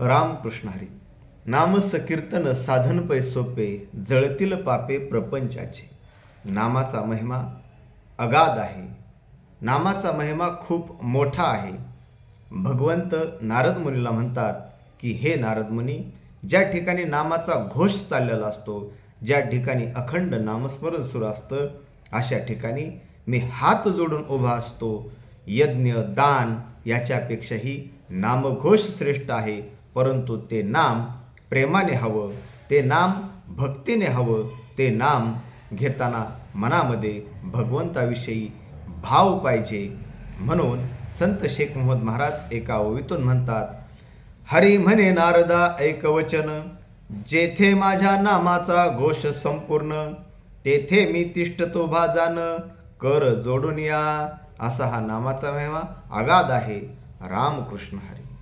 रामकृष्ण हरी. नाम संकीर्तन साधन पै सोपे जळतील पापे प्रपंचाचे. नामाचा महिमा अगाध आहे. नामाचा महिमा खूप मोठा आहे. भगवंत नारद मुनीला म्हणतात की हे नारद मुनी ज्या ठिकाणी नामाचा घोष चाललेला असतो ज्या ठिकाणी अखंड नामस्मरण सुरू असतं अशा ठिकाणी मी हात जोडून उभा असतो. यज्ञ दान याच्यापेक्षाही नामघोष श्रेष्ठ आहे परंतु ते नाम प्रेमाने हवं ते नाम भक्तीने हवं ते नाम घेताना मनामध्ये भगवंताविषयी भाव पाहिजे. म्हणून संत शेख मोहम्मद महाराज एका ओवीतून म्हणतात हरी म्हणे नारदा ऐकवचन जेथे माझ्या नामाचा घोष संपूर्ण तेथे मी तिष्ठतो भाजान. कर जोडून या. असा हा नामाचा महिमा अगाध आहे. रामकृष्ण हरी.